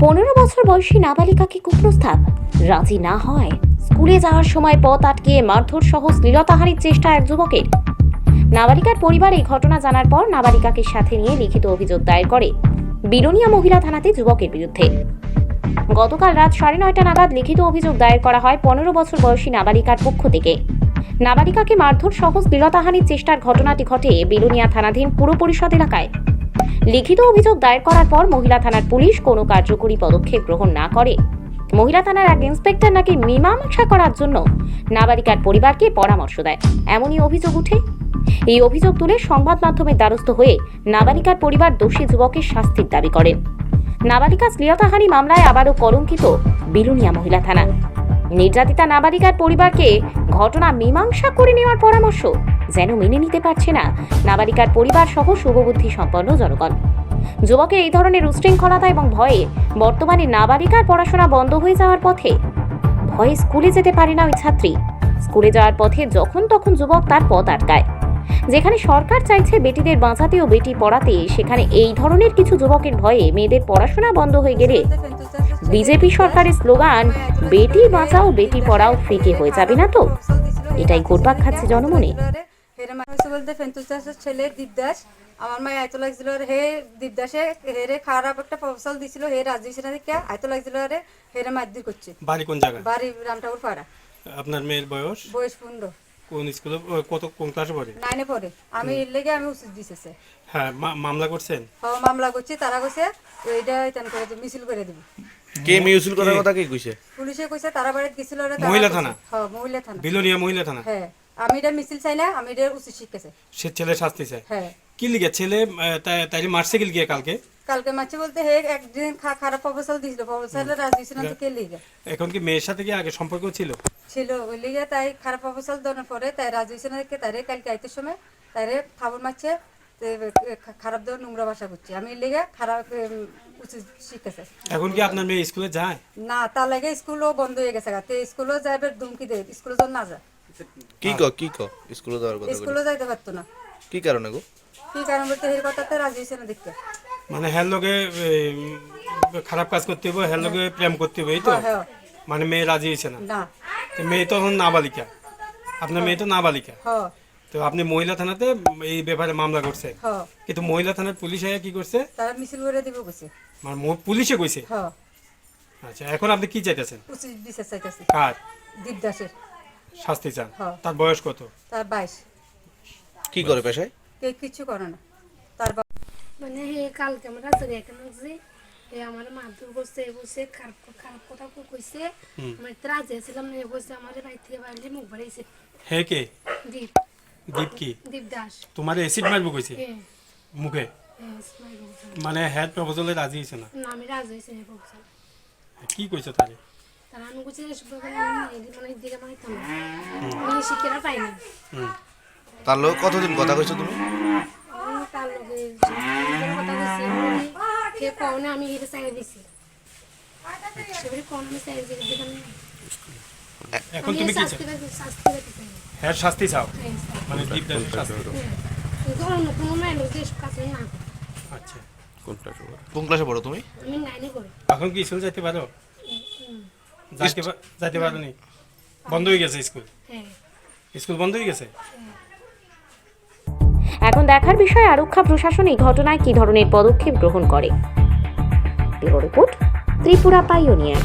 পনেরো বছর বয়সী নাবালিকাকে কুপ্রস্তাব। রাজি না হয়। স্কুলে যাওয়ার সময় পথ আটকে মারধর সহ শ্লীলতাহানির চেষ্টা এক যুবকের। নাবালিকার পরিবার এই ঘটনা জানার পর নাবালিকাকে সাথে নিয়ে লিখিত অভিযোগ দায়ের করে। বিলোনিয়া মহিলা থানাতে যুবকের বিরুদ্ধে। গতকাল রাত সাড়ে নয়টা নাগাদ লিখিত অভিযোগ দায়ের করা হয় পনেরো বছর বয়সী নাবালিকার পক্ষ থেকে। নাবালিকাকে মারধর সহ শ্লীলতাহানির চেষ্টার ঘটনাটি ঘটে বিলোনিয়া থানাধীন পুর পরিষদ এলাকায়। লিখিত অভিযোগ দায়ের করার পর মহিলা থানার পুলিশ কোনো কার্যকরী পদক্ষেপ গ্রহণ না করে। মহিলা থানার এক ইন্সপেক্টর নাকি মীমাংসা করার জন্য নাবালিকার পরিবারকে পরামর্শ দেয়। এমনই অভিযোগ উঠে এই অভিযোগ তুলে সংবাদ মাধ্যমের দ্বারস্থ হয়ে নাবালিকার পরিবার দোষী যুবকের শাস্তির দাবি করেন নাবালিকা শ্লীলতাহানি মামলায় আবারও কলঙ্কিত বিলুনিয়া মহিলা থানা। নির্যাতিতা নাবালিকার পরিবারকে ঘটনা মীমাংসা করে নেওয়ার পরামর্শ যেন মেনে নিতে পারছে না। নাবালিকার পরিবার সহ শুভবুদ্ধি সম্পন্ন জনগণ। যুবকের এই ধরনের উশৃঙ্খলতা এবং ভয়ে বর্তমানে নাবালিকার পড়াশোনা বন্ধ হয়ে যাওয়ার পথে। ভয়ে স্কুলে যেতে পারে না ওই ছাত্রী। স্কুলে যাওয়ার পথে যখন তখন যুবক তার পথ আটকায়। যেখানে সরকার চাইছে বেটিদের বাঁচাতে ও বেটি পড়াতে, সেখানে এই ধরনের কিছু যুবকের ভয়ে মেয়েদের পড়াশোনা বন্ধ হয়ে গেলে বিজেপি সরকারের স্লোগান, বেটি বাঁচাও, বেটি পড়াও ফিকে হয়ে যাবে না তো? এটাই ঘুরপাক খাচ্ছে জনমনে। মা হয়েছে বলতে ফেন্তুস দাসের ছেলে দীপদাস। আমার মা লাগছিল হে দীপদাসে হেরে খারাপ একটা দিছিল হে রাজি আয়তো লাগছিল আরে হেরে মারধর করছে। বাড়ি কোন জায়গায়? বাড়ি রামঠাকুর পাড়া। আপনার মেয়ের বয়স? বয়স পনেরো। কোন স্কুলে কত কোন ক্লাসে পড়ে? নাইনে পড়ে। আমি এর লেগে আমি উচিত দিতেছে হ্যাঁ মামলা করছেন? হ মামলা করছি তারা কইছে এইটা ইতান করে দিব, মিছিল করে দিব। কে মিউচুয়াল করার কথা কে কইছে? পুলিশে কইছে তারা বাড়িতে মহিলা থানা? হ্যাঁ মহিলা থানা। বিলোনিয়া মহিলা থানা? হ্যাঁ। আমি এটা মিছিল চাই না আমি এটা উচিত সে ছেলে শাস্তি চায়। হ্যাঁ। কি লিগে? ছেলে তাইলে মারছে কি লিগে কালকে? কালকে মাছে বলতে হে একদিন খারাপ প্রপোজাল দিছিল প্রপোজালে রাজি ছিল না তো কে লিগে? এখন কি মেয়ের সাথে কি আগে সম্পর্ক ছিল? ছিল ওই লিগে তাই খারাপ প্রপোজাল দেওয়ার পরে তাই রাজি হয়েছে না দেখে তারে কালকে আইতে সময় তারে খাবার মারছে খারাপ দেওয়ার নোংরা ভাষা করছি। আমি লিগে খারাপ উচিত শিখেছে এখন কি আপনার মেয়ে স্কুলে যায়? না তার লাগে স্কুলও বন্ধ হয়ে গেছে স্কুলও যাবে ধুমকি দেয় স্কুলে যখন না যায়। কি ক কি ক? স্কুলে যাওয়ার কথা কইছে স্কুলও যাইতে পারতো না। কি কারণে গো? কি কারণ বলতে এই কথাতে রাজি হয়েছে না দেখতে। মানে হ্যার লগে খারাপ কাজ করতে হবে হ্যার লগে প্রেম করতে হবে এই তো? হ্যাঁ, হ্যাঁ। মানে মেয়ে রাজি হয়েছে না? না। তো মেয়ে তো এখন নাবালিকা। আপনার মেয়ে তো নাবালিকা। হ তো আপনি মহিলা থানাতে এই ব্যাপারে মামলা করছে কিন্তু মহিলা থানার পুলিশ আয়া কি করছে? তারা মিছিল করে দিব গেছে মানে পুলিশে কইছে? আচ্ছা এখন আপনি কি চাইতেছেন? উচিত বিচার চাইতেছে। কার? দীপদাসের। শাস্তি চান। হ্যাঁ। তার বয়স কত? তার বাইশ। কি করে পেশায়? কে কিছু করে না। তার মানে হে কালকে আমরা রাস্তা দেখে নাকছি হে আমার মারধর করছে এ বলছে খারাপ খারাপ কথা কইছে। আমি রাজি ছিলাম না এ বলছে আমার বাড়ি থেকে বাড়ি মুখ বাড়াইছে। হে কে? দীপ। দীপ কি? দীপ দাস। তোমার এসিড মারবো কইছে? হে মুখে। মানে হেড প্রপোজালে রাজি হয়েছে না? না আমি রাজি হয়েছি হে বলছে কি কইছে তারে? তারা আমি মানে দিকে মানে থাম আমি শিক্ষাটা পাইনি হুম। তার লোক কতদিন কথা কইছো তুমি? আমি তার লগে যে কথা কইছি আমি কে কওনে আমি হিরে চাই দিছি। সেবারে কোন আমি চাই দিছি দিলাম এখন তুমি কি চাও শাস্তি চাও। হ্যাঁ মানে দীপ দাসের শাস্তি। কোনো কাছে না। আচ্ছা। কোন ক্লাসে পড়ো তুমি? আমি নাইনে করি এখন কি স্কুল যাইতে পারো? যাইতে যাইতে পারেনি বন্ধ হয়ে গেছে স্কুল। হ্যাঁ। স্কুল বন্ধ হয়ে গেছে? এখন দেখার বিষয় আরক্ষা প্রশাসন এই ঘটনায় কি ধরনের পদক্ষেপ গ্রহণ করে? Bureau report Tripura Pioneer.